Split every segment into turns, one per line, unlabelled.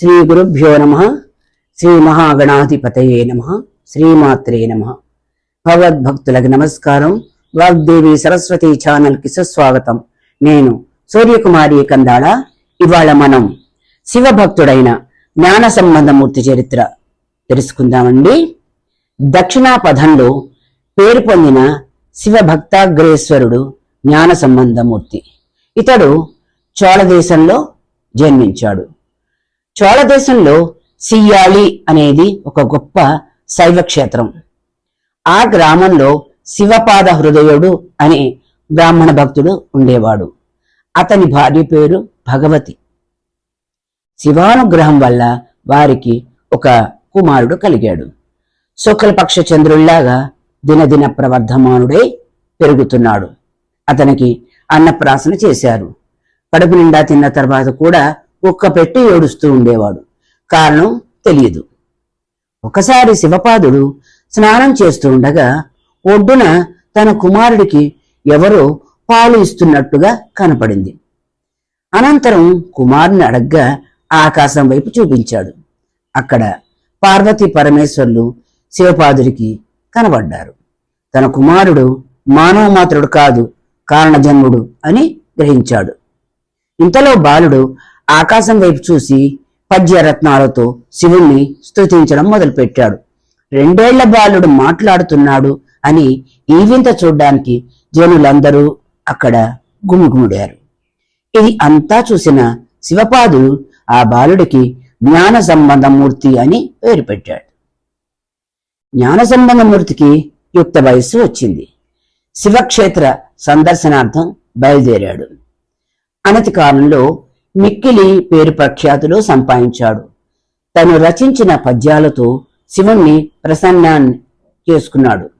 శ్రీ గురుభ్యో నమ. శ్రీ మహాగణాధిపతయే నమ. శ్రీమాత్రే నమ. భగవద్భక్తులకు నమస్కారం. వాగ్దేవి సరస్వతి ఛానల్కి సుస్వాగతం. నేను సూర్యకుమారి కందాళ. ఇవాళ మనం శివభక్తుడైన జ్ఞాన సంబంధమూర్తి చరిత్ర తెలుసుకుందామండి. దక్షిణాపథంలో పేరు పొందిన శివభక్తాగ్రేశ్వరుడు జ్ఞాన సంబంధమూర్తి ఇతడు చోళ దేశంలో జన్మించాడు. చోళ దేశంలో సియ్యాళి అనేది ఒక గొప్ప శైవ క్షేత్రం ఆ గ్రామంలో శివపాద హృదయుడు అనే బ్రాహ్మణ భక్తుడు ఉండేవాడు. అతని భార్య పేరు భగవతి. శివానుగ్రహం వల్ల వారికి ఒక కుమారుడు కలిగాడు. శుక్లపక్ష చంద్రుల్లాగా దినదిన ప్రవర్ధమానుడై పెరుగుతున్నాడు. అతనికి అన్నప్రాసన చేశారు. కడుపు నిండా తిన్న తర్వాత కూడా కుక్క పెట్టి ఏడుస్తూ ఉండేవాడు. కారణం తెలియదు. ఒకసారి శివపాదుడు స్నానం చేస్తూ ఉండగా ఒడ్డున తన కుమారుడికి ఎవరో పాలు ఇస్తున్నట్టుగా కనపడింది. అనంతరం కుమారుని అడగ్గా ఆకాశం వైపు చూపించాడు. అక్కడ పార్వతీ పరమేశ్వర్లు శివపాదుడికి కనబడ్డారు. తన కుమారుడు మానవ మాత్రుడు కాదు కారణజన్ముడు అని గ్రహించాడు. ఇంతలో బాలుడు ఆకాశం వైపు చూసి పద్యరత్నాలతో శివుణ్ణి స్తుతించడం మొదలుపెట్టాడు. రెండేళ్ళ బాలుడు మాట్లాడుతున్నాడు అని ఈ వింత చూడ్డానికి జనులందరూ అక్కడ గుమిగుమిడారు ఇది అంతా చూసిన శివపాదుడు ఆ బాలుడికి జ్ఞాన సంబంధమూర్తి అని పేరు పెట్టాడు. జ్ఞాన సంబంధమూర్తికి యుక్త వయస్సు వచ్చింది. శివక్షేత్ర సందర్శనార్థం బయలుదేరాడు. అనతి కాలంలో మిక్కిలి పేరు ప్రఖ్యాతులు సంపాదించాడు. తను రచించిన పద్యాలతో శివుణ్ణి ప్రసన్నాన్ని చేసుకున్నాడు.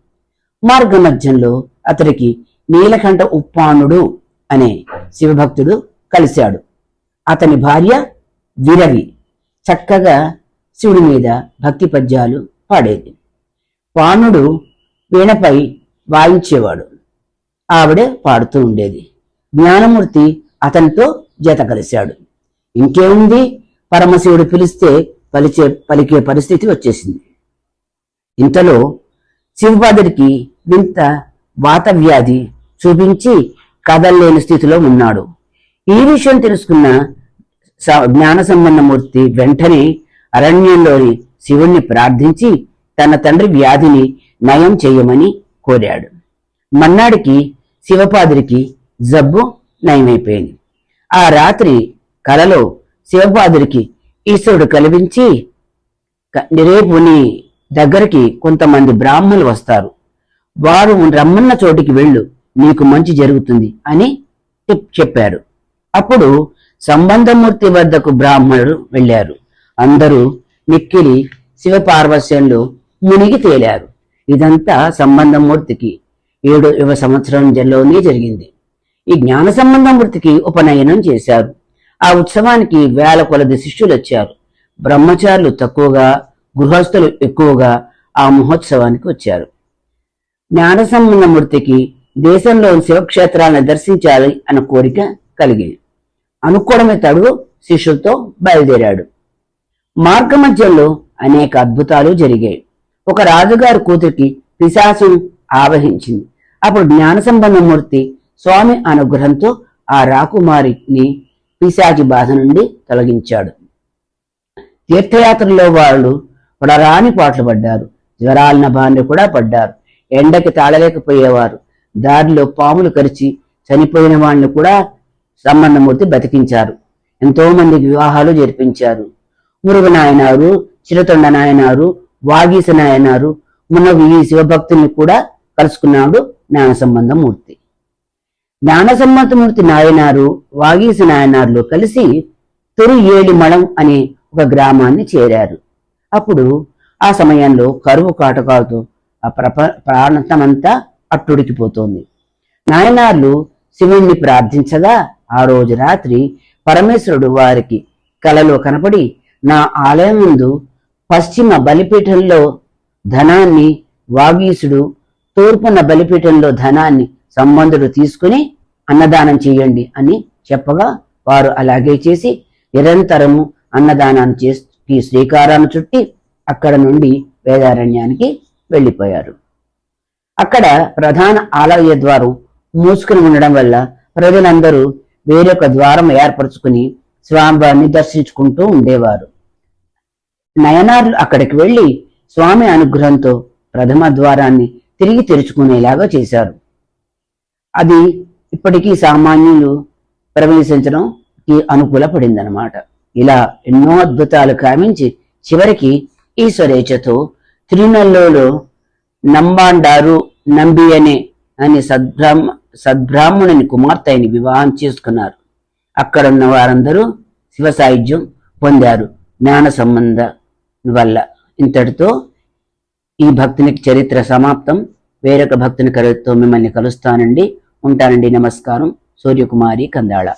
మార్గమధ్యంలో అతడికి నీలకంఠ ఉప్పానుడు అనే శివభక్తుడు కలిశాడు. అతని భార్య విరవి చక్కగా శివుడి మీద భక్తి పద్యాలు పాడేది. పానుడు వీణపై వాయించేవాడు. ఆవిడ పాడుతూ ఉండేది. జ్ఞానమూర్తి అతనితో జత కలిశాడు. ఇంకేముంది? పరమశివుడు పిలిస్తే పలిచే పలికే పరిస్థితి వచ్చేసింది. ఇంతలో శివపాదుడికి వింత వాత వ్యాధి చూపించి కదల్లేని స్థితిలో ఉన్నాడు. ఈ విషయం తెలుసుకున్న జ్ఞాన సంబంధమూర్తి వెంటనే అరణ్యంలోని శివుణ్ణి ప్రార్థించి తన తండ్రి వ్యాధిని నయం చేయమని కోరాడు. మన్నాడికి శివపాదుడికి జబ్బు నయమైపోయింది. ఆ రాత్రి కలలో శివపాదుడికి ఈశ్వరుడు కలిపించి రేపు నీ దగ్గరికి కొంతమంది బ్రాహ్మణులు వస్తారు. వారు రమ్మన్న చోటికి వెళ్ళు నీకు మంచి జరుగుతుంది అని చెప్పారు. అప్పుడు సంబంధమూర్తి వద్దకు బ్రాహ్మణులు వెళ్ళారు. అందరూ మిక్కిలి శివపార్వశ్యంలో మునిగి తేలారు. ఇదంతా సంబంధమూర్తికి ఏడు యువ సంవత్సరంలోనే జరిగింది. ఈ జ్ఞాన సంబంధమూర్తికి ఉపనయనం చేశారు. ఆ ఉత్సవానికి వేల కొలది శిష్యులు వచ్చారు బ్రహ్మచారులు తక్కువగా గృహస్థులు ఎక్కువగా ఆ మహోత్సవానికి వచ్చారు. జ్ఞాన సంబంధమూర్తికి దేశంలో శివక్షేత్రాలను దర్శించాలి అన్న కోరిక కలిగింది. అనుకోవడమే తడు శిష్యులతో బయలుదేరాడు. మార్గ మధ్యంలో అనేక అద్భుతాలు జరిగాయి. ఒక రాజుగారి కూతురికి పిశాసం ఆవహించింది. అప్పుడు జ్ఞాన సంబంధమూర్తి స్వామి అనుగ్రహంతో ఆ రాకుమారిని పిశాచి బాధ నుండి తొలగించాడు. తీర్థయాత్రలో వాళ్ళు పడరాని పాటలు పడ్డారు. జ్వరాలన బారిన కూడా పడ్డారు. ఎండకి తాళలేకపోయేవారు. దారిలో పాములు కరిచి చనిపోయిన వాళ్ళని కూడా సంబంధమూర్తి బతికించారు ఎంతో మందికి వివాహాలు జరిపించారు. మురుగు నాయనారు చిరతొండ నాయనారు వాగీస నాయనారు మునగు ఈ శివభక్తుల్ని కూడా కలుసుకున్నాడు జ్ఞాన సంబంధమూర్తి జ్ఞానసమ్మతమూర్తి నాయనారు వాగీస నాయనార్లు కలిసి తొరు ఏడిమళం అనే ఒక గ్రామాన్ని చేరారు. అప్పుడు ఆ సమయంలో కరువు కాటకాలతో ఆ ప్రప ప్రాంతమంతా అట్టుడికిపోతోంది. నాయనార్లు శివుణ్ణి ప్రార్థించగా ఆ రోజు రాత్రి పరమేశ్వరుడు వారికి కలలో కనపడి నా ఆలయం ముందు పశ్చిమ బలిపీఠంలో ధనాన్ని వాగీసుడు తూర్పున బలిపీఠంలో ధనాన్ని సంబంధుడు తీసుకుని అన్నదానం చేయండి అని చెప్పగా వారు అలాగే చేసి నిరంతరము అన్నదానాన్ని చేసి శ్రీకారాన్ని చుట్టి అక్కడ నుండి వేదారణ్యానికి వెళ్ళిపోయారు. అక్కడ ప్రధాన ఆలయ ద్వారం మూసుకుని ఉండడం వల్ల ప్రజలందరూ వేరొక ద్వారం ఏర్పరచుకుని స్వామివారిని దర్శించుకుంటూ ఉండేవారు. నయనార్లు అక్కడికి వెళ్ళి స్వామి అనుగ్రహంతో ప్రథమ ద్వారాన్ని తిరిగి తెరుచుకునేలాగా చేశారు. అది ఇప్పటికీ సామాన్యులు ప్రవేశించడంకి అనుకూలపడిందనమాట ఇలా ఎన్నో అద్భుతాలు కామించి చివరికి ఈశ్వరేచ్ఛతో తిరునల్లోలో నంబాండారు నంబి అనే అని సద్బ్రాహ్మ సద్బ్రాహ్మణుని కుమార్తెని వివాహం చేసుకున్నారు. అక్కడున్న వారందరూ శివ సాయుధ్యం పొందారు జ్ఞాన సంబంధ వల్ల. ఇంతటితో ఈ భక్తునికి చరిత్ర సమాప్తం. వేరొక భక్తుని కరువుతో మిమ్మల్ని కలుస్తానండి. ఉంటానండి. నమస్కారం. సూర్యకుమారి కందాళ.